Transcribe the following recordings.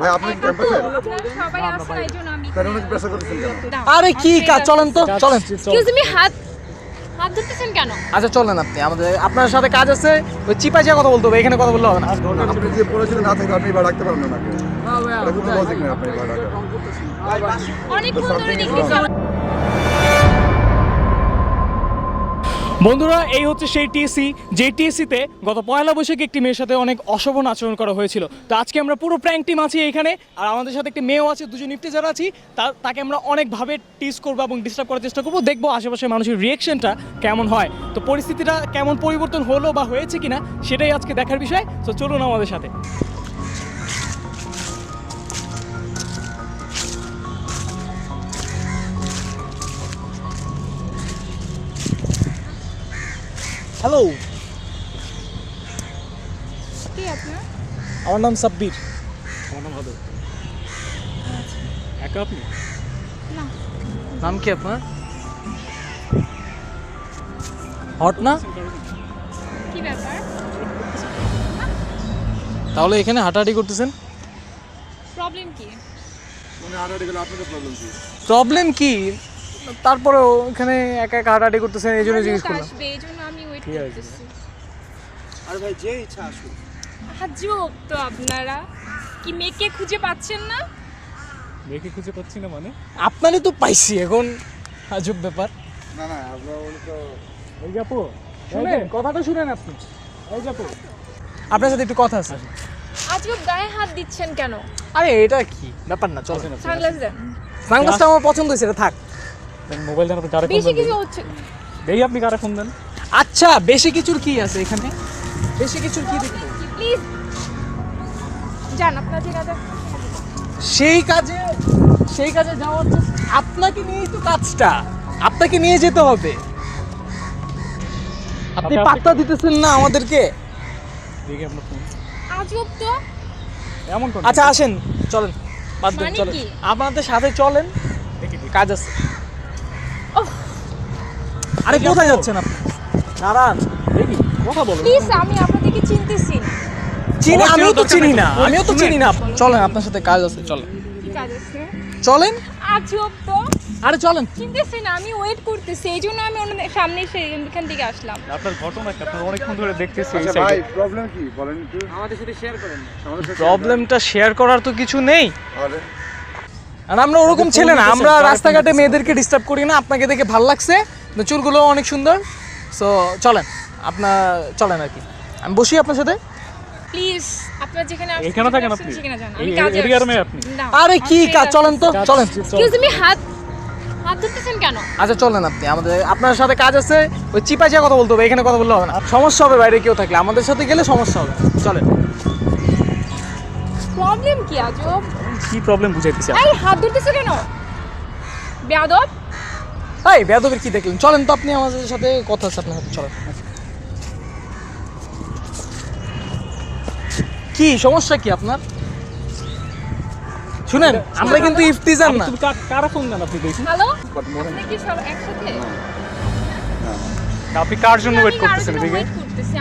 ভাই আপনি কি ক্যাম্পাসে সবাই আসছে এই জন্য আমি তাহলে অনেক প্রেসার করতেছেন কেন? আরে কি কাজ চলেন তো চলেন। এক্সকিউজ মি হাত হাত ধরতেছেন কেন? আচ্ছা চলেন আপনি আমাদের আপনার সাথে কাজ আছে ওই চিপাই কথা বলতে হবে এখানে কথা বললে হবে না। আপনি যে পড়েছিলেন না থেকে আপনি এবার রাখতে পারেন না নাকি? এটা কোনো লজিক নেই আপনি এবার রাখার অনেকক্ষণ ধরে দেখতেছি। বন্ধুরা, এই হচ্ছে সেই টিএসসি যে টিএসসিতে গত পয়লা বৈশাখে একটি মেয়ের সাথে অনেক অশোভন আচরণ করা হয়েছিল। তো আজকে আমরা পুরো প্র্যাঙ্ক টিম আছি এখানে, আর আমাদের সাথে একটি মেয়েও আছে, দুজন যারা আছি তাকে আমরা অনেকভাবে টিস করব এবং ডিস্টার্ব করার চেষ্টা করব, দেখব আশেপাশের মানুষের রিয়েকশনটা কেমন হয়। তো পরিস্থিতিটা কেমন পরিবর্তন হলো বা হয়েছে কিনা, সেটাই আজকে দেখার বিষয়। তো চলুন আমাদের সাথে। হ্যালো কি আপনার? আমার নাম সাব্বির। আমার নাম ভাদর একা আপনি? না। নাম কি আপনার? হট না? কি ব্যাপার? তাহলে এখানে হাঁটাহাঁটি করতেছেন? প্রবলেম কি? মানে প্রবলেম কি? প্রবলেম কি? তারপরেও এখানে একা একা হাঁটাহাঁটি করতেছেন এই জন্য জিজ্ঞেস করলাম। এই জন্য আমি আর ভাই যে ইচ্ছা আসুক। আজব তো আপনারা কি মেয়েকে খুঁজে পাচ্ছেন না? মেয়েকে খুঁজে পাচ্ছি না মানে? আপনারই তো পাইছি এখন আজব ব্যাপার। না না আপনার উনি তো এই যাপো শুনেন। কথাটা শুনেন আপনি। এই যাব আপনার সাথে একটু কথা আছে। আজব গায়ে হাত দিচ্ছেন কেন? আরে এটা কি? ব্যাপার না চল সানগ্লাস দেন সানগ্লাসটা আমার পছন্দ হয়েছে এটা থাক। মোবাইল দেন আপনি কারে ফোন বেশি কিছু হচ্ছে দেই আপনি কারে ফোন দেন? আচ্ছা বেশি কিছুর কি আছে এখানে? বেশি কিছুর কি দেখতে প্লিজ যান আপনার জায়গাটা সেই কাজে সেই কাজে যাওয়ার তো আপনাকে নিয়েই তো কাজটা। আপনাকে নিয়ে যেতে হবে। আপনি পাত্তা দিতেছেন না আমাদেরকে। দেখি আপনার ফোন আজব তো। এমন আচ্ছা আসেন চলেন। বাদ দেন মানে চলেন। কি? আপনাদের সাথে চলেন। কাজ আছে। আরে কোথায় যাচ্ছেন আপনি? দাঁড়ান। দেখি কথা বলো। প্লিজ আমি আপনাদেরকে চিনতেছি। চিনি আমার আমিও তো চিনি না আমিও তো চিনি না। চলেন আপনার সাথে কাজ আছে চলেন। কি কাজ আছে। চলেন। আজব তো। আরে চলেন। চিনতেছি না আমি ওয়েট করতেছি এই জন্য আমি ওনাদের সামনে এসে এখান থেকে আসলাম। আপনার ঘটনা কি? আপনার অনেকক্ষণ ধরে দেখতেছি আচ্ছা ভাই প্রবলেম কি? বলেন একটু। আমাদের সাথে শেয়ার করেন। প্রবলেমটা শেয়ার করার তো কিছু নেই। আর আমরা ওরকম ছেলে না আমরা রাস্তাঘাটে মেয়েদেরকে ডিস্টার্ব করি না আপনাকে দেখে ভালো লাগছে। তো চুলগুলো অনেক সুন্দর। সো চলেন। আপনার চলেন আর কি। আমি বসি আপনার সাথে। প্লিজ আপনারা যেখানে আসছেন, এখানে থাকেন আপনি? সেখানে যান। এই- আমি কাজে এরিয়ার। আপনি? আরে কি কাজ? চলেন তো চলেন। এক্সকিউজ মি হাত হাত ধরতেছেন কেন? আচ্ছা চলেন আপনি। আমাদের আপনার সাথে কাজ আছে। ওই চিপা চিপা কথা বলতে হবে এখানে কথা বললে হবে না। সমস্যা হবে বাইরে কেউ থাকলে। আমাদের সাথে গেলে সমস্যা হবে। চলেন। প্রবলেম কি আজব? কি প্রবলেম বুঝাইতেছি এই হাত ধরতেছে কেন? বেয়াদব। তাই বেদবের কি দেখলেন? চলেন তো আপনি আমাদের সাথে কথা আছে আপনার সাথে চলেন। কি সমস্যা কি আপনার? শুনেন আমরা কিন্তু ইফতিজান না। কারা ফোন দেন আপনি দেখি? হ্যালো আপনি কি সব একসাথে? আপনি কার জন্য ওয়েট করতেছেন এদিকে?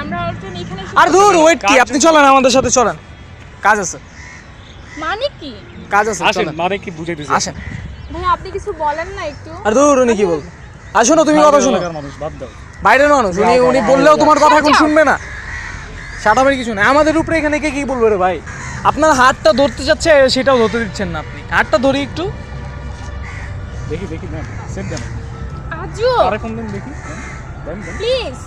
আমরা অলরেডি এখানে আর দূর ওয়েট কি? আপনি চলেন আমাদের সাথে চলেন। কাজ আছে। মানে কি? কাজ আছে আসেন মানে কি বুঝাইতেছি? আসেন। ভাই আপনি কিছু বলেন না একটু। আর দূর উনি কি বলব আর শোনো তুমি কথা শোনো। মানুষ বাদ দাও। বাইরের মানুষ উনি উনি বললেও তোমার কথা এখন শুনবে না। সাটাবের কিছু না। আমাদের উপরে এখানে কে কি বলবে রে ভাই? আপনার হাতটা ধরতে যাচ্ছে সেটাও ধরতে দিচ্ছেন না আপনি। হাতটা ধরি একটু। দেখি দেখি দেন সেট দেন। আজব কারে ফোন দেন দেখি। দেন, দেন দেন। প্লিজ।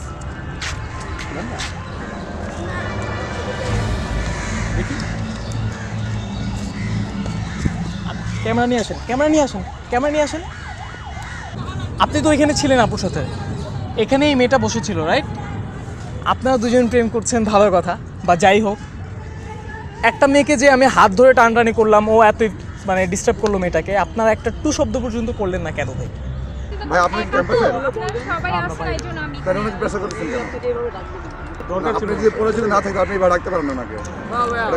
দেখি। ক্যামেরা নিয়ে আসেন ক্যামেরা নিয়ে আসেন ক্যামেরা নিয়ে আসেন। আপনি তো এখানে ছিলেন আপুর সাথে। এখানে এই মেয়েটা বসেছিল রাইট আপনারা দুজন প্রেম করছেন ভালো কথা বা যাই হোক। একটা মেয়েকে যে আমি হাত ধরে টানটানি করলাম ও এত মানে ডিস্টার্ব করল মেয়েটাকে আপনারা একটা টু শব্দ পর্যন্ত করলেন না কেন ভাই? ভাই আপনি সবাই আমি প্রেসার করতেছেন দরকার ছিল। আপনি যে পড়েছিলেন না থেকে আপনি এবার রাখতে পারেন না নাকি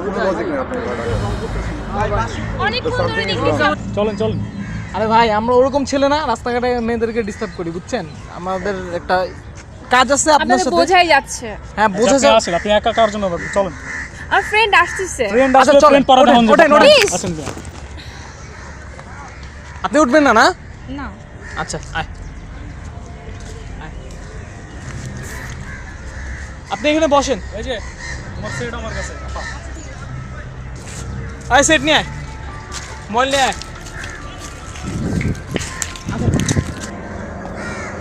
কোনো লজিক নেই আপনি এবার রাখার অনেকক্ষণ ধরে দেখতেছি চলেন চলেন। আরে ভাই আমরা ওরকম ছেলে না রাস্তাঘাটে মেয়েদেরকে ডিস্টার্ব করি বুঝছেন? আমাদের একটা কাজ আছে আপনার সাথে। বোঝাই যাচ্ছে। হ্যাঁ বোঝা আপনি আসেন আপনি একা কার জন্য চলেন। আমার ফ্রেন্ড আসতেছে। ফ্রেন্ড আচ্ছা, আসলে চলেন, পড়াটা হন. আসেন। আপনি উঠবেন না না? না। আচ্ছা আয়। আপনি এখানে বসেন। এই যে তোমার সেট আমার কাছে। আপা। আয় সেট নিয়ে আয়। মোবাইল নিয়ে আয়।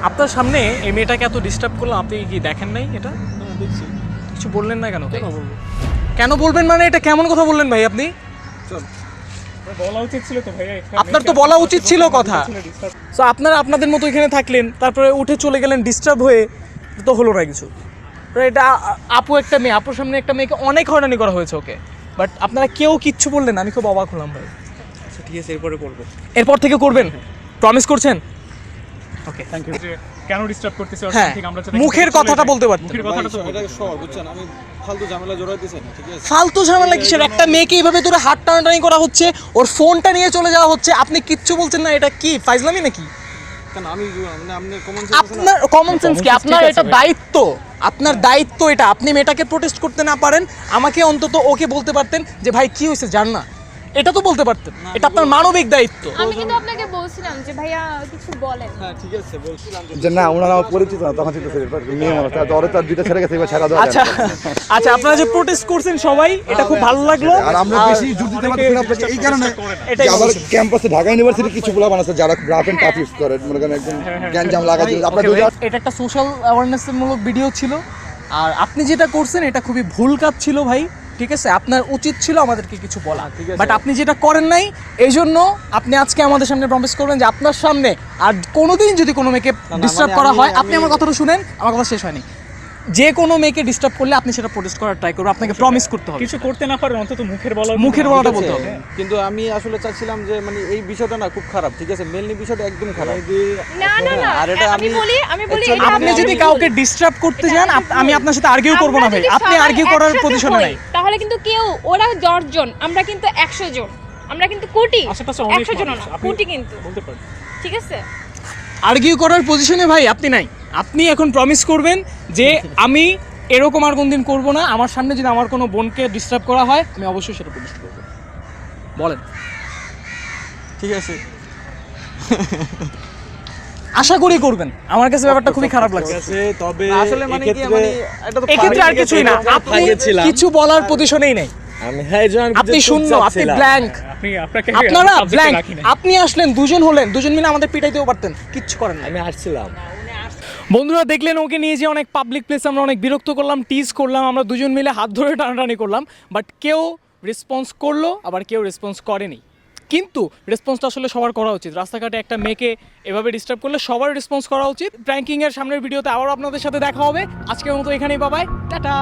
আপনার সামনে এই মেয়েটাকে এত ডিস্টার্ব করলাম আপনি কি দেখেন নাই এটা? হ্যাঁ, দেখছি। কিছু বললেন না কেন? কেন বলব? কেন বলবেন মানে এটা কেমন কথা বললেন ভাই আপনি? বলা উচিত ছিল তো এখানে আপনার তো বলা উচিত ছিল কথা। সো আপনারা আপনাদের মতো এখানে থাকলেন তারপরে উঠে চলে গেলেন ডিস্টার্ব হয়ে তো হলো না কিছু। এটা আপু একটা মেয়ে আপুর সামনে একটা মেয়েকে অনেক হয়রানি করা হয়েছে ওকে। বাট আপনারা কেউ কিচ্ছু বললেন আমি খুব অবাক হলাম ভাই। আচ্ছা ঠিক আছে এরপরে করব। এরপর থেকে করবেন? প্রমিস করছেন? ওকে থ্যাংক ইউ কেন ডিস্টার্ব করতেছে হ্যাঁ, আমরা মুখের কথাটা বলতে পারতেন। মুখের কথাটা তো বুঝছেন? আমি ফালতু ঝামেলা জড়াইতেছি না ঠিক আছে? ফালতু ঝামেলা কিসের? একটা মেয়েকে এইভাবে ধরে হাত টানাটানি করা হচ্ছে ওর ফোনটা নিয়ে চলে যাওয়া হচ্ছে আপনি কিচ্ছু বলছেন না এটা কি ফাইজলামি নাকি? মানে আপনি কমন আপনার কমন সেন্স কি? আপনার এটা দায়িত্ব। আপনার দায়িত্ব এটা। আপনি মেয়েটাকে প্রোটেস্ট করতে না পারেন, আমাকে অন্তত ওকে বলতে পারতেন যে, ভাই, কী হয়েছে? জান না। এটা তো বলতে পারতেন। এটা আপনার মানবিক দায়িত্ব। আমি কিন্তু আপনাকে বলছিলাম যে ভাইয়া কিছু বলেন। হ্যাঁ ঠিক আছে বলছিলাম যে যে না ওনারা আমার পরিচিত না তখন চিন্তা মেয়ে মানুষ তার ওরা তার দুইটা ছেড়ে গেছে এবার ছেড়া দেওয়া আচ্ছা আচ্ছা আপনারা যে প্রোটেস্ট করছেন সবাই এটা খুব ভালো লাগল। আর আমরা বেশি জোর দিতে পারছি না। আপনাকে এই কারণে আবার ক্যাম্পাসে ঢাকা ইউনিভার্সিটি কিছু পোলা বানাচ্ছে যারা রাফ এন্ড টাফ ইউজ করে মনে করেন একদম গ্যাঞ্জাম লাগাচ্ছে আপনার Okay, দুইটা ভাই, এটা একটা সোশ্যাল অ্যাওয়ারনেস মূলক ভিডিও ছিল। আর আপনি যেটা করছেন এটা খুবই ভুল কাজ ছিল ভাই। ঠিক আছে? আপনার উচিত ছিল আমাদেরকে কিছু বলা। বাট আপনি যেটা করেন নাই এই জন্য আপনি আজকে আমাদের সামনে প্রমিস করবেন যে আপনার সামনে আর কোনোদিন যদি কোনো মেয়েকে ডিস্টার্ব মানে করা হয় আপনি আমার কথাটা শুনেন আমার কথা শেষ হয়নি। যে কোনো মেয়েকে ডিস্টার্ব করলে আপনি সেটা প্রোটেস্ট করার ট্রাই করবেন আপনাকে প্রমিস করতে হবে। কিছু করতে না পারেন অন্তত মুখের বলা মুখের বলাটা বলতে হবে। কিন্তু আমি আসলে চাচ্ছিলাম যে মানে এই বিষয়টা না খুব খারাপ ঠিক আছে? মেনলি বিষয়টা একদম খারাপ। না না না আর এটা আমি বলি আমি বলি আপনি যদি কাউকে ডিস্টার্ব করতে যান আমি। আপনার সাথে আর্গিউ করব না ভাই। আপনি আর্গিউ করার পজিশনে নাই। তাহলে কিন্তু কেউ ওরা দশজন আমরা কিন্তু একশো জন আমরা কিন্তু কোটি আশেপাশে অনেক একশো জন না কোটি কিন্তু। বলতে পারেন। ঠিক আছে? আর্গিউ করার পজিশনে ভাই আপনি নাই। আপনি এখন প্রমিস করবেন যে আমি এরকম আর কোনদিন করব না। আমার সামনে যদি আমার কোনো বোনকে ডিস্টার্ব করা হয় আমি অবশ্যই সেটা প্রমিস করব। বলেন। ঠিক আছে। আশা করি করবেন। আমার কাছে ব্যাপারটা খুবই খারাপ লাগছে। ঠিক তবে আসলে মানে কি এক্ষেত্রে মানে এটা তো এক্ষেত্রে আর কিছুই না। আপনি কিছু বলার পজিশনেই নাই। আমি হ্যাঁ এই আপনি শূন্য আপনি ব্ল্যাঙ্ক আপনি আপনাকে আপনারা ব্ল্যাঙ্ক আপনি আসলেন দুজন হলেন। দুজন মিলে আমাদের পিটাইতেও পারতেন। কিচ্ছু করেন না আমি আসছিলাম। বন্ধুরা দেখলেন ওকে নিয়ে যে অনেক পাবলিক প্লেস আমরা অনেক বিরক্ত করলাম টিজ করলাম, আমরা দুজন মিলে হাত ধরে টানাটানি করলাম বাট কেউ রেসপন্স করল, আবার কেউ রেসপন্স করেনি। কিন্তু রেসপন্সটা আসলে সবার করা উচিত। রাস্তাঘাটে একটা মেয়েকে এভাবে ডিস্টার্ব করলে সবার রেসপন্স করা উচিত। প্র্যাঙ্কিংয়ের সামনের ভিডিওতে আবার আপনাদের সাথে দেখা হবে। আজকের মতো এখানেই বাবাই টাটা।